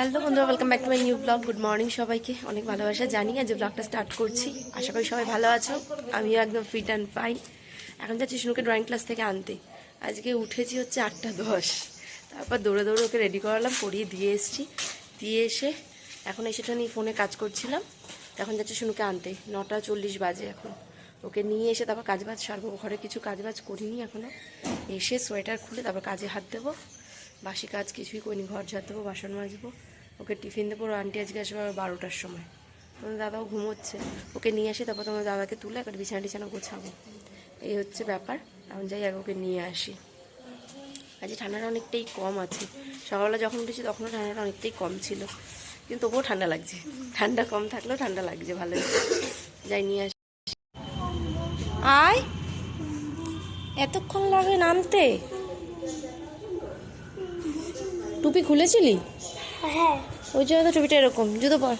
Hello বন্ধুরা welcome back to my new blog good morning সবাইকে। অনেক ভালোবাসা। জানি আজ ব্লগটা স্টার্ট করছি। আশা করি সবাই ভালো আছো। আমিও একদম ফিট অ্যান্ড ফাইন এখন যাচ্ছি শুনুকে ড্রয়িং ক্লাস থেকে আনতে। আজকে উঠেছি হচ্ছে আটটা দশ। তারপর দৌড়ে দৌড়ে ওকে রেডি করালাম, পরিয়ে দিয়ে এসেছি। দিয়ে এসে এখন এসেটা নিয়ে ফোনে কাজ করছিলাম। এখন যাচ্ছি শুনুকে আনতে। নটা চল্লিশ বাজে এখন। ওকে নিয়ে এসে তারপর কাজবাজ সারবো। ঘরে কিছু কাজবাজ করিনি এখনও এসে সোয়েটার খুলে তারপর কাজে হাত দেবো। বাসি কাজ কিছুই করিনি, ঘর ঝাড় দেবো বাসন মাজবো। ওকে টিফিন দেবো, ওর আন্টি আজকে আসবে আবার বারোটার সময়। তোমার দাদাও ঘুমোচ্ছে। ওকে নিয়ে আসি, তারপর তোমার দাদাকে তুলে একটা বিছানা টিছানা গোছাবো। এই হচ্ছে ব্যাপার। এখন যাই, আগে ওকে নিয়ে আসি। আজ ঠান্ডাটা অনেকটাই কম আছে। সকালবেলা যখন উঠেছি, তখনও ঠান্ডাটা অনেকটাই কম ছিল। কিন্তু তবুও ঠান্ডা লাগছে। ঠান্ডা কম থাকলেও ঠান্ডা লাগছে, ভালো যাই, নিয়ে আসি। আয়! এতক্ষণ লাগে নামতে। টুপি খুলেছিলি? হ্যাঁ। ওই জন্য তো টুপিটা এরকম। জুতো পর।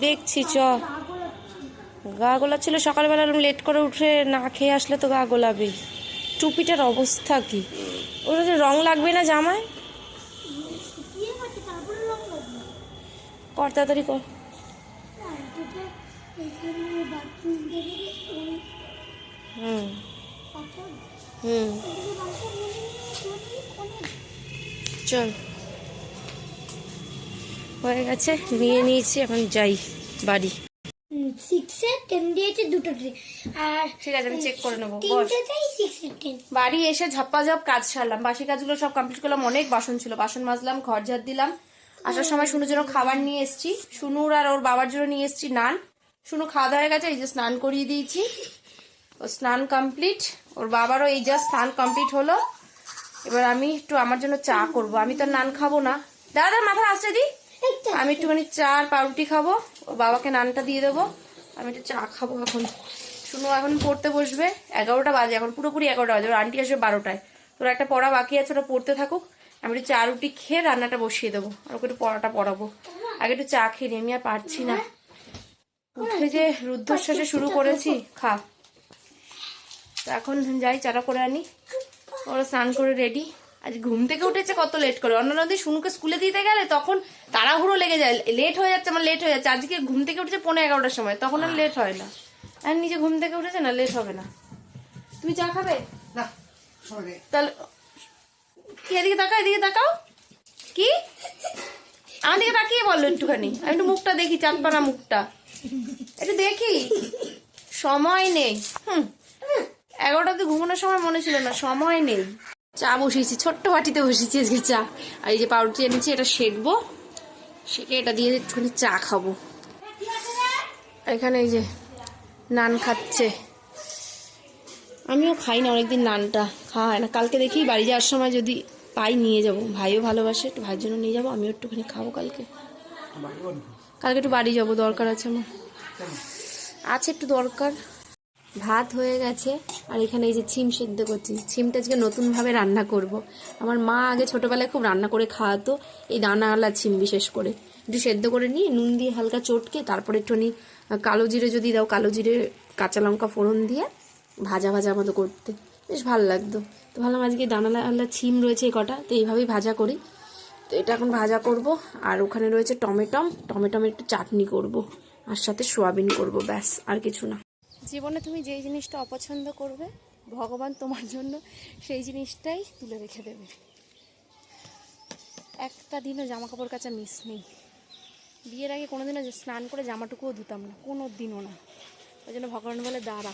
দেখছি চ। গা গোলাচ্ছিল সকালবেলা লেট করে উঠে না খেয়ে আসলে তো গা গোলাবে। টুপিটার অবস্থা কি? ওটা যে রং লাগবে না জামায়? কর তাড়াতাড়ি কর। হুম। হুম। চল। হয়ে গেছে নিয়ে নিয়েছি এখন যাই বাড়ি। সিক্সে টেন দিয়েছে দুটোতে আর ঠিক আছে আমি চেক করে নেব বাড়ি এসে ঝাপ্পা ঝাপ কাজ সারলাম বাসি কাজগুলো সব কমপ্লিট করলাম অনেক বাসন ছিল বাসন মাজলাম ঘর ঝাড় দিলাম। আসার সময় শুনুর জন্য খাবার নিয়ে এসেছি শুনুর আর ওর বাবার জন্য নিয়ে এসেছি নান। শুনু খাওয়া দাওয়া হয়ে গেছে এই যে স্নান করিয়ে দিয়েছি। ও স্নান কমপ্লিট ওর বাবারও এই যা স্নান কমপ্লিট হলো। এবার আমি একটু আমার জন্য চা করব। আমি তো নান খাব না। দাদা মাথা আসতে দি। আমি একটুখানি চা আর পাউরুটি খাব। ওর বাবাকে নানটা দিয়ে দেবো। আমি একটু চা খাব এখন। শুনো এখন পড়তে বসবে। এগারোটা বাজে এখন পুরোপুরি এগারোটা বাজে। ওর আন্টি আসবে বারোটায়। তোর একটা পড়া বাকি আছে ওটা পড়তে থাকুক। আমি একটু চা রুটি খেয়ে রান্নাটা বসিয়ে দেবো। আর ওকে একটু পড়াটা পড়াবো। আগে একটু চা খেয়ে নিই, আমি আর পারছি না। উঠে যে রুদ্ধশ্বাসে শুরু করেছি খা। তো এখন যাই চাটা করে আনি। ওরা স্নান করে রেডি আজ ঘুম থেকে উঠেছে কত লেট করে। অন্যান্য দিন শুনুকে স্কুলে দিতে গেলে তখন তাড়াহুড়ো লেগে যায়। লেট হয়ে যাচ্ছে আমার লেট হয়ে যাচ্ছে। আজকে ঘুম থেকে উঠেছে পনেরো এগারোটার সময় তখন আর লেট হয় না। আর নিজে ঘুম থেকে উঠেছে না লেট হবে না। তুমি চা খাবে? তাহলে কি এদিকে তাকাও এদিকে তাকাও। কি? আমার দিকে তাকিয়ে বলল একটুখানি। আমি একটু মুখটা দেখি চাঁদপানা মুখটা। একটু দেখি। সময় নেই। হুম। এগারোটাতে ঘুমানোর সময় মনে ছিল না, সময় নেই। চা বসিয়েছি, ছোট্ট বাটিতে বসিয়েছি আজকে চা। আর এই যে পাউরুটি এনেছি, এটা সেকবো, সেকে এটা দিয়ে একটুখানি চা খাব। এখানে এই যে নান খাচ্ছে। আমিও খাই না, অনেকদিন নানটা খাওয়া হয় না। কালকে দেখি বাড়ি যাওয়ার সময় যদি পাই নিয়ে যাব। ভাইও ভালোবাসে, একটু ভাইয়ের জন্য নিয়ে যাব, আমিও একটুখানি খাব কালকে। কালকে একটু বাড়ি যাব, দরকার আছে আমার। আছে একটু দরকার। ভাত হয়ে গেছে। আর এখানে এই যে ছিম সেদ্ধ করছি, ছিমটা আজকে নতুনভাবে রান্না করব। আমার মা আগে ছোটোবেলায় খুব রান্না করে খাওয়াতো, এই দানাওয়ালা ছিম বিশেষ করে। একটু সেদ্ধ করে নিয়ে নুন দিয়ে হালকা চটকে তারপরে একটুখানি কালো জিরে যদি দাও, কালো জিরে, কাঁচা লঙ্কা ফোড়ন দিয়ে ভাজা ভাজা মতো করতে। বেশ ভালো লাগতো। তো ভাবলাম আজকে দানাওয়ালা ছিম রয়েছে কটা, তো এইভাবেই ভাজা করি। তো এটা এখন ভাজা করব, আর ওখানে রয়েছে টমেটম। টমেটম একটু চাটনি করব, আর সাথে সোয়াবিন করব, ব্যাস, আর কিছু না। জীবনে তুমি যেই জিনিসটা অপছন্দ করবে, ভগবান তোমার জন্য সেই জিনিসটাই তুলে রেখে দেবে। একটা দিনও জামা কাপড় কাচা মিস নেই। বিয়ের আগে কোনো দিনও স্নান করে জামাটুকুও ধুতাম না কোনো দিনও না। ওই জন্য ভগবান বলে, দাঁড়া,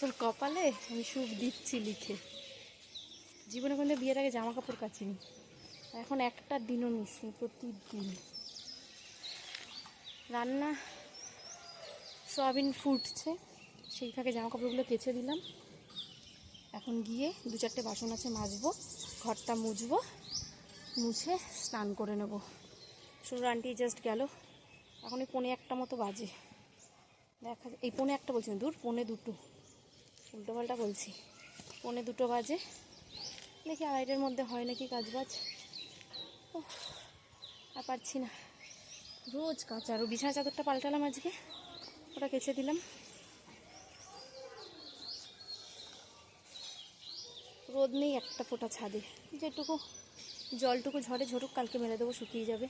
তোর কপালে আমি সুখ দিচ্ছি লিখে। জীবনে কোনো বিয়ের আগে জামা কাপড় কাচিনি। এখন একটা দিনও মিস নেই, প্রতিদিন। রান্না, সয়াবিন ফুটছে। সেই ফাঁকে জামা কাপড়গুলো কেচে দিলাম। এখন গিয়ে দু চারটে বাসন আছে মাজবো, ঘরটা মুছবো মুছে স্নান করে নেব। শুরু আন্টি জাস্ট গেল। এখন এই পৌনে একটা মতো বাজে। দেখা এই পৌনে একটা বলছি না, দূর পৌনে দুটো। উল্টো পাল্টা বলছি। পৌনে দুটো বাজে। দেখি আড়াইটার মধ্যে হয় নাকি কাজ বাজ আর পারছি না। রোজ কাঁচা আর বিছানা চাদরটা পাল্টালাম আজকে। ওটা কেচে দিলাম। রোদ নেই, একটা ফোঁটা ছাদে। যেটুকু জলটুকু ঝড়ে ঝরুক, কালকে মেলে দেবো, শুকিয়ে যাবে।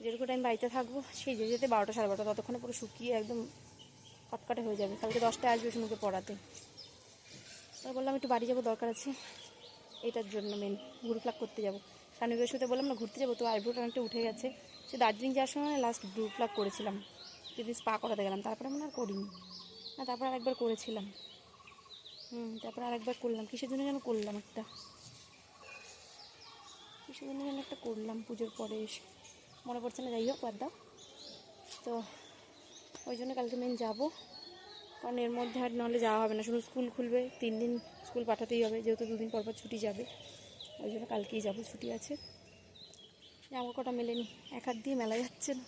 যেটুকু টাইম বাড়িতে থাকব, সেই যে যেতে বারোটা সাড়ে বারোটা, ততক্ষণে পুরো শুকিয়ে একদম কটকাটে হয়ে যাবে। কালকে দশটায় আসবে শুনুকে পড়াতে। তাই বললাম, একটু বাড়ি যাব, দরকার আছে। এটার জন্য মেন ফ্লাগ করতে যাব। সামনে বৃহস্পতি বললাম, না, ঘুরতে যাব। তো আইব্রোটা অনেকটা উঠে গেছে। সে দার্জিলিং যাওয়ার সময় লাস্ট ব্লু ফ্লাগ করেছিলাম। যদি স্পা করাতে গেলাম, তারপরে মনে আর করিনি। না, তারপর আরেকবার করেছিলাম। হুম, তারপর আরেকবার করলাম। কিসের জন্য যেন করলাম একটা? কিসের জন্য যেন একটা করলাম পুজোর পরে এসে। মনে পড়ছে না, যাই হোক, বাদ দাও। তো ওই জন্য কালকে মেন যাব। কারণ এর মধ্যে আর নাহলে যাওয়া হবে না। শুধু স্কুল খুলবে, তিন দিন স্কুল পাঠাতেই হবে, যেহেতু দুদিন পর পর ছুটি যাবে। ওই জন্য কালকেই যাব, ছুটি আছে। জামা কটা মেলেনি এক হাত দিয়ে মেলা যাচ্ছে না।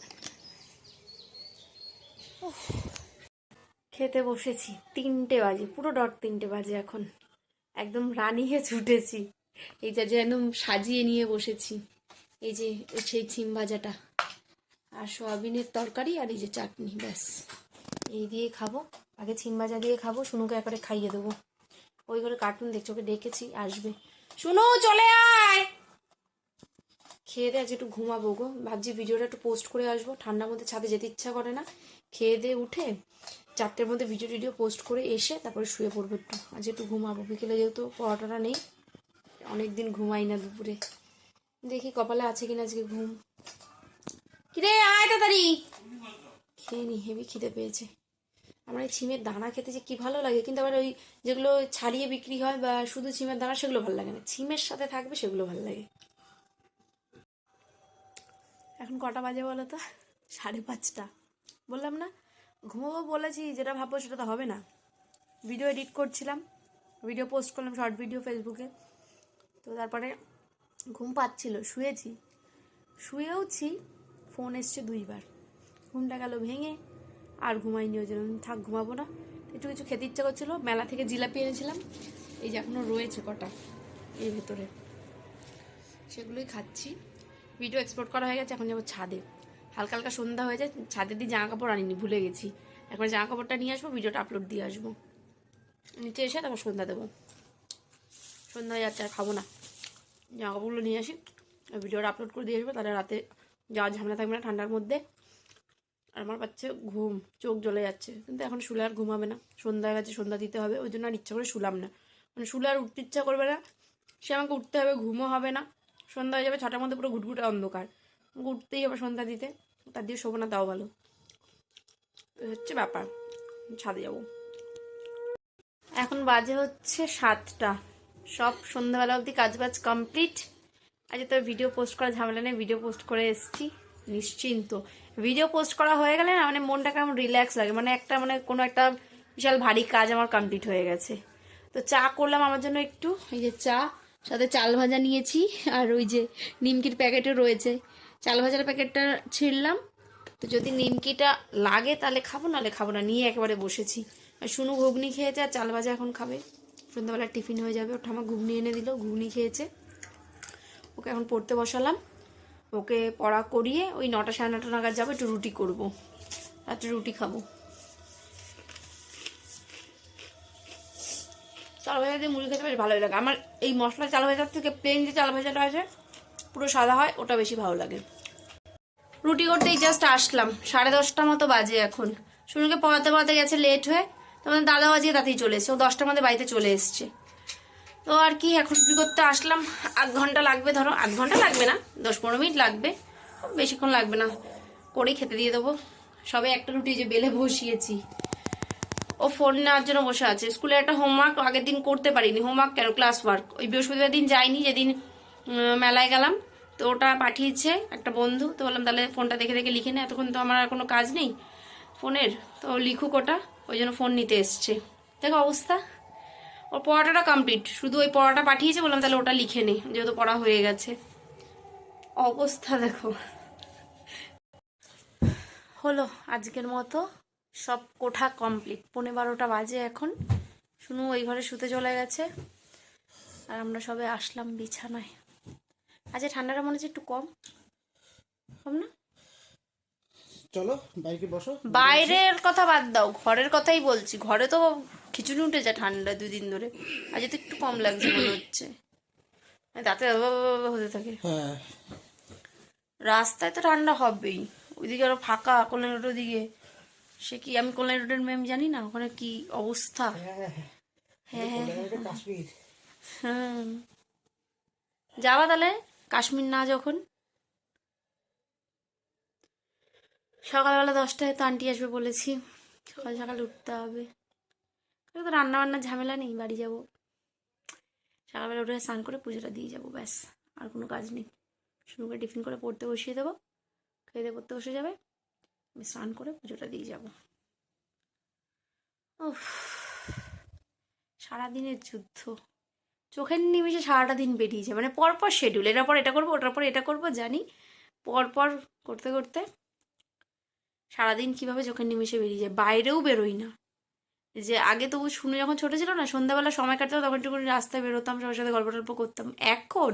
খেতে বসেছি। তিনটে বাজে, পুরো ডট তিনটে বাজে এখন। একদম রানিয়ে ছুটেছি। এই যে একদম সাজিয়ে নিয়ে বসেছি। এই যে সেই ছিম ভাজাটা। আর সোয়াবিনের তরকারি আর এই যে চাটনি, ব্যাস। এই দিয়ে খাব। আগে ছিম ভাজা দিয়ে খাব শুনুকে একবারে খাইয়ে দেবো। ওই করে কার্টুন দেখছি, ওকে ডেকেছি, আসবে। শুনো চলে আয়! খেয়ে দিয়ে আজ একটু ঘুমাবো গো। ভাবছি ভিডিওটা একটু পোস্ট করে আসব। ঠান্ডার মধ্যে ছাদে যেতে ইচ্ছা করে না। খেয়ে দিয়ে উঠে চারটের মধ্যে ভিডিও টিডিও পোস্ট করে এসে তারপরে শুয়ে পড়ব একটু। আজ একটু ঘুমাবো, বিকেলে যেহেতু পড়াটা নেই অনেক দিন ঘুমাই না দুপুরে। দেখি কপালে আছে কিনা আজকে ঘুম। কিরে, আয় তাড়াতাড়ি! খেয়ে নি হেভি খিদে পেয়েছে। আমার এই ছিমের দানা খেতে যে কি ভালো লাগে, কিন্তু আবার ওই যেগুলো ছাড়িয়ে বিক্রি হয় বা শুধু ছিমের দানা, সেগুলো ভালো লাগে না। ছিমের সাথে থাকবে, সেগুলো ভালো লাগে। এখন কটা বাজে বলো তো? সাড়ে পাঁচটা। বললাম না? ঘুমোবো বলেছি, যেটা ভাববো সেটা তো হবে না। ভিডিও এডিট করছিলাম ভিডিও পোস্ট করলাম শর্ট ভিডিও ফেসবুকে তো তারপরে ঘুম পাচ্ছিল, শুয়েছি। শুয়েওছি ফোন এসছে দুইবার। ঘুমটা গেল ভেঙে, আর ঘুমাইনি ওই জন্য। থাক, ঘুমাবো না। একটু কিছু খেতে ইচ্ছা করছিল, মেলা থেকে জিলাপি এনেছিলাম। এই যে এখনও রয়েছে কটা, এই ভেতরে। সেগুলোই খাচ্ছি। ভিডিও এক্সপোর্ট করা হয়ে গেছে, এখন যাব ছাদে। হালকা হালকা সন্ধ্যা হয়ে যায় ছাদে দিয়ে জামা কাপড় আনিনি, ভুলে গেছি। এখন জামা কাপড়টা নিয়ে আসব, ভিডিওটা আপলোড দিয়ে আসব। নিচে এসে তারপর সন্ধ্যা দেবো। সন্ধ্যা হয়ে যাচ্ছে, আর খাব না। জামা কাপড়গুলো নিয়ে আসি ভিডিওটা আপলোড করে দিয়ে আসব, তাহলে রাতে যাওয়ার ঝামেলা থাকবে না ঠান্ডার মধ্যে। আর আমার পাচ্ছে ঘুম, চোখ জ্বলে যাচ্ছে, কিন্তু এখন শুলে আর ঘুমাবে না। সন্ধ্যা গেছে, সন্ধ্যা দিতে হবে, ওই জন্য আর ইচ্ছা করে শুলাম না। মানে শুলে আর উঠতে ইচ্ছা করবে না। সে আমাকে উঠতে হবে, ঘুমও হবে না। সন্ধ্যা হয়ে যাবে, ছটার মধ্যে পুরো ঘুটঘুটে অন্ধকার। উঠতেই হবে সন্ধ্যা দিতে। তার দিয়ে শোবো না, তাও ভালো। হচ্ছে ব্যাপার, ছাদে যাব। এখন বাজে হচ্ছে সাতটা। সব সন্ধ্যাবেলা অবধি কাজ বাজ কমপ্লিট। আজ তো ভিডিও পোস্ট করা ঝামেলা নেই, ভিডিও পোস্ট করে এসেছি, নিশ্চিন্ত। ভিডিও পোস্ট করা হয়ে গেলে না মানে মনটা কেমন রিল্যাক্স লাগে মানে একটা মানে কোনো একটা বিশাল ভারী কাজ আমার কমপ্লিট হয়ে গেছে। তো চা করলাম আমার জন্য একটু, এই যে চা, সাথে চাল ভাজা নিয়েছি, আর ওই যে নিমকির প্যাকেটও রয়েছে। চাল ভাজার প্যাকেটটা ছিঁড়লাম। তো যদি নিমকিটা লাগে তাহলে খাব, নাহলে খাব না। নিয়ে একেবারে বসেছি। আর শুনু ঘুগনি খেয়েছে আর চাল ভাজা এখন খাবে। সন্ধ্যাবেলা টিফিন হয়ে যাবে। ওটা আমার ঘুগনি এনে দিল, ঘুগনি খেয়েছে। ওকে এখন পড়তে বসালাম। ওকে পড়া করিয়ে ওই নটা সাড়ে নটা নাগাদ যাব, একটু রুটি করব। রাত্রে রুটি খাব। চাল ভাজা দিয়ে মুড়ি খেতে বেশ ভালোই লাগে। আমার এই মশলা চাল ভাজার থেকে প্লেন যে চাল ভাজাটা আছে পুরো সাদা হয়, ওটা বেশি ভালো লাগে। রুটি করতেই জাস্ট আসলাম। সাড়ে দশটা মতো বাজে এখন। শুনুকে পড়াতে পড়াতে গেছে লেট হয়ে। তোমার দাদা বাজিয়ে তাতেই চলে এসছে। ও দশটার মধ্যে বাড়িতে চলে এসছে। তো আর কি, এখন রুটি করতে আসলাম। আধ ঘণ্টা লাগবে, ধরো। আধ ঘণ্টা লাগবে না, দশ পনেরো মিনিট লাগবে। বেশিক্ষণ লাগবে না। করেই খেতে দিয়ে দেবো। সবে একটা রুটি যে বেলে বসিয়েছি। ও ফোন নেওয়ার জন্য বসে আছে। স্কুলে একটা হোমওয়ার্ক আগের দিন করতে পারিনি। হোমওয়ার্ক কেন? ক্লাস ওয়ার্ক ওই বৃহস্পতিবার দিন যাইনি, যেদিন মেলায় গেলাম। তো ওটা পাঠিয়েছে একটা বন্ধু। তো বললাম, তাহলে ফোনটা দেখে দেখে লিখে নে। এতক্ষণ তো আমার আর কোনো কাজ নেই ফোনের। তো লিখুক ওটা। ওই জন্য ফোন নিতে এসছে। দেখো অবস্থা। ওর পড়াটা কমপ্লিট শুধু ওই পড়াটা পাঠিয়েছে। বললাম, তাহলে ওটা লিখে নে। যেহেতু পড়া হয়ে গেছে। অবস্থা দেখো। হলো আজকের মতো। সব কোঠা কমপ্লিট পনেরো বারোটা বাজে এখন। শুনু ওই ঘরে শুতে চলে গেছে। আর আমরা সবে আসলাম বিছানায়। আজকে ঠান্ডাটা মনে হচ্ছে একটু কম। কম না? চলো বাইকে বসো। বাইরের কথা বাদ দাও ঘরের কথাই বলছি। ঘরে তো খিচুড়ি উঠে যায় ঠান্ডা দুই দিন ধরে। আজ তো একটু কম লাগছে মনে হচ্ছে। দাঁতে হতে থাকে। হ্যাঁ। রাস্তায় তো ঠান্ডা হবেই। ওইদিকে আরও ফাঁকা কল্যাণ রোড ওদিকে। সে কি আমি কল্যাণ রোডের ম্যাম জানি না? ওখানে কি অবস্থা? হ্যাঁ। হ্যাঁ হ্যাঁ। এটা কাশ্মীর। তাহলে? কাশ্মীর না যখন? সকালবেলা দশটায় তো আন্টি আসবে বলেছি। সকাল সকাল উঠতে হবে। তো রান্না বান্নার ঝামেলা নেই, বাড়ি যাব। সকালবেলা উঠে স্নান করে পুজোটা দিয়ে যাব, ব্যাস, আর কোনো কাজ নেই। শুনুকে টিফিন করে পড়তে বসিয়ে দেবো। খেয়ে দিয়ে পড়তে বসে যাবে। আমি স্নান করে পুজোটা দিয়ে যাব। উফ, সারাদিনের যুদ্ধ। চোখের নিমিষে সারাটা দিন বেরিয়েছে। মানে পরপর শিডিউল এটার পর এটা করব, ওটার পর এটা করব, জানি। পরপর করতে করতে সারাদিন কীভাবে চোখের নিমিষে বেরিয়ে যায়, বাইরেও বেরোই না। যে আগে তবু শুনে যখন ছোট ছিল না, সন্ধ্যাবেলা সময় কাটতো তখন একটু রাস্তায় বেরোতাম, সবার সাথে গল্প টল্প করতাম। এখন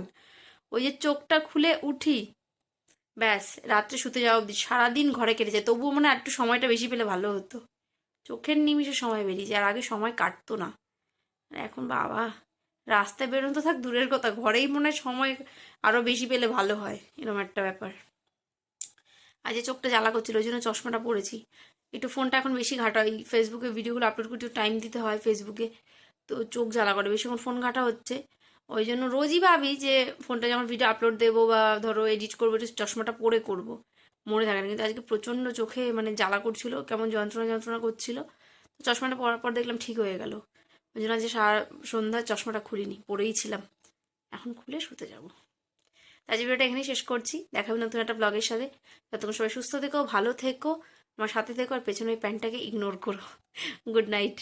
ওই যে চোখটা খুলে উঠি, ব্যাস, রাত্রে শুতে যাওয়া অবধি, সারাদিন ঘরে কেটে যায়। তবুও মানে একটু সময়টা বেশি পেলে ভালো হতো। চোখের নিমিষে সময় বেরিয়ে যায়, আর আগে সময় কাটতো না। এখন বাবা রাস্তায় বেরোনো তো থাক, দূরের কথা। ঘরেই মনে হয় সময় আরও বেশি পেলে ভালো হয় এরকম একটা ব্যাপার। আজ চোখটা জ্বালা করছিল, ওই জন্য চশমাটা পরেছি। একটু ফোনটা এখন বেশি ঘাটা, ওই ফেসবুকে ভিডিওগুলো আপলোড করতে টাইম দিতে হয় ফেসবুকে তো চোখ জ্বালা করে, বেশিক্ষণ ফোন ঘাটা হচ্ছে। ওই জন্য রোজই ভাবি যে ফোনটা যখন ভিডিও আপলোড দেবো বা ধরো এডিট করব, একটু চশমাটা পরে করব। মনে থাকে না, কিন্তু আজকে প্রচণ্ড চোখে মানে জ্বালা করছিল, কেমন যন্ত্রণা যন্ত্রণা করছিল চশমাটা পরার পর দেখলাম ঠিক হয়ে গেল। ওই জন্য আজকে সারা চশমাটা খুলিনি, পরেই ছিলাম। এখন খুলে শুতে যাব। তাই ভিডিওটা এখানেই শেষ করছি। দেখাবো নতুন একটা ব্লগের সাথে। যতক্ষণ সবাই সুস্থ থেকো, ভালো থেকো। আমার সাথে থেকো আর পেছনে ওই প্যান্টটাকে ইগনোর করো। Good night